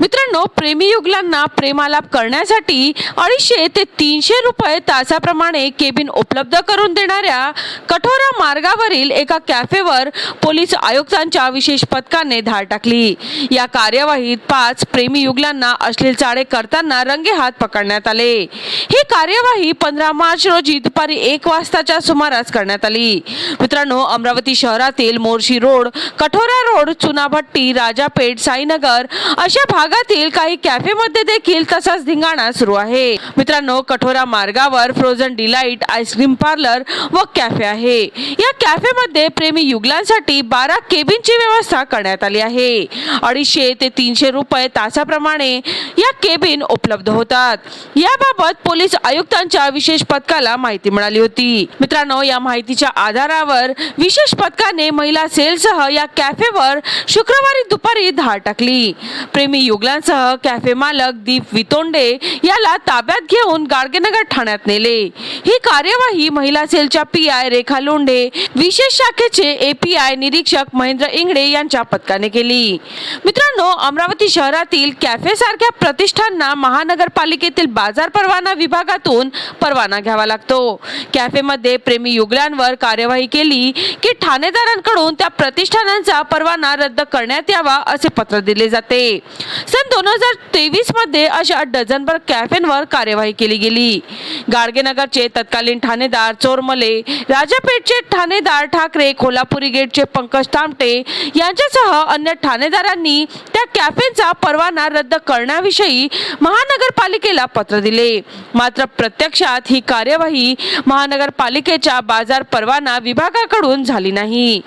मित्रांनो प्रेमी युगलांना प्रेमालाप करण्यासाठी अडीचशे ते तीनशे रुपये तासाप्रमाणे केबिन उपलब्ध करून देणाऱ्या कठोरा मार्गावरील एका कॅफेवर पोलीस आयुक्तांच्या विशेष पथकाने धाड टाकली. या कार्यवाहीत पाच प्रेमी युगलांना अश्लील चाळे करताना रंगेहात पकडण्यात आले. ही कार्यवाही पंधरा मार्च रोजी दुपारी एक वाजताच्या सुमारास करण्यात आली. मित्रांनो अमरावती शहरातील मोर्शी रोड कठोरा रोड चुनाभट्टी राजापेठ साईनगर अशा भाग भागातील काही कॅफेमध्ये देखील तसाच धिंगाणा सुरू आहे. मित्रांनो कठोरा मार्गावर frozen delight ice cream parlour व कॅफे आहे. या कॅफेमध्ये प्रेमी युगलांसाठी बारा केबिनची व्यवस्था करण्यात आली आहे. अडीचशे ते तीनशे रुपये तासाप्रमाणे या केबिन उपलब्ध होतात. याबाबत पोलीस आयुक्तांच्या विशेष पथकाला माहिती मिळाली होती. मित्रांनो या माहितीच्या आधारावर विशेष पथकाने महिला सेलसह या कॅफेवर शुक्रवारी दुपारी धाड टाकली. प्रेमी मुघलांसह कॅफे मालक दीप वितोंडे याला ताब्यात घेऊन गाडगेनगर ठाण्यात नेले. ही कार्यवाही महिला सेलच्या पी आय रेखा लोंढे विशेष शाखेचे एपीआय निरीक्षक महेंद्र इंगडे यांच्या पथकाने केली. मित्र मित्रांनो अमरावती शहरातील कॅफे सारख्या प्रतिष्ठानना महानगरपालिकेतील बाजार परवाना विभागातून परवाना घ्यावा लागतो. कॅफेमध्ये प्रेमी युगलांवर कार्यवाही केली की ठाणेदारांकडून त्या प्रतिष्ठानांचा परवाना रद्द करण्यात यावा असे पत्र दिले जाते. सन दोन हजार तेवीसमध्ये अशा डझनभर कॅफेंवर कार्यवाही केली गेली. गाडगेनगरचे तत्कालीन ठाणेदार चोरमले राजापेठचे ठाणेदार ठाकरे कोल्हापुरी गेटचे पंकज तामटे यांच्यासह अन्य ठाणेदारांनी त्या कॅफेचा परवाना रद्द करण्याविषयी महानगरपालिकेला पत्र दिले. मात्र प्रत्यक्षात ही कार्यवाही महानगरपालिकेच्या बाजार परवाना विभागाकडून झाली नाही.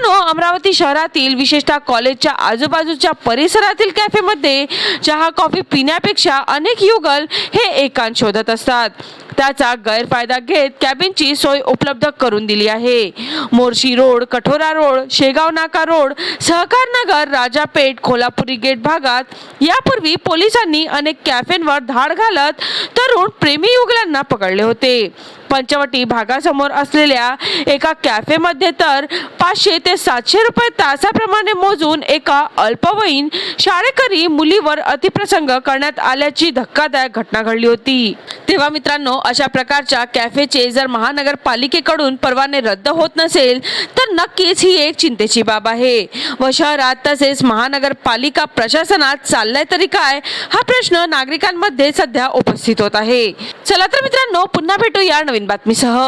मित्रांनो अमरावती शहरातील विशेषतः कॉलेजच्या आजूबाजूच्या परिसरातील कॅफेमध्ये चहा कॉफी पिण्यापेक्षा अनेक युगल हे एकांत शोधत असतात. त्याचा गैरफायदा घेत कॅबिनची सोय उपलब्ध करून दिली आहे. मोर्शी रोड कठोरा रोड शेगाव नाका रोड सहकार नगर राजापेठ कोल्हापुरी गेट भागात. यापूर्वी पोलिसांनी अनेक कॅफेंवर धाड घालत तरुण प्रेमी युगलांना पकडले होते. पंचवटी भागासमोर असलेल्या एका कॅफेमध्ये तर पाचशे ते सातशे रुपये तासाप्रमाणे मोजून एका अल्पवयीन शाळेकरी मुलीवर अतिप्रसंग करण्यात आल्याची धक्कादायक घटना घडली होती. तेव्हा मित्रांनो अशा प्रकारच्या कॅफेचे जर महानगरपालिकेकडून परवाने रद्द होत नसेल तर नक्कीच ही एक चिंतेची बाब आहे. व शहरात तसेच महानगरपालिका प्रशासनात चाललाय तरी काय हा प्रश्न नागरिकांमध्ये सध्या उपस्थित होत आहे. चला तर मित्रांनो पुन्हा भेटू या नवीन बातमीसह.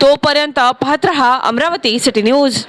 तोपर्यंत पाहत रहा अमरावती सिटी न्यूज.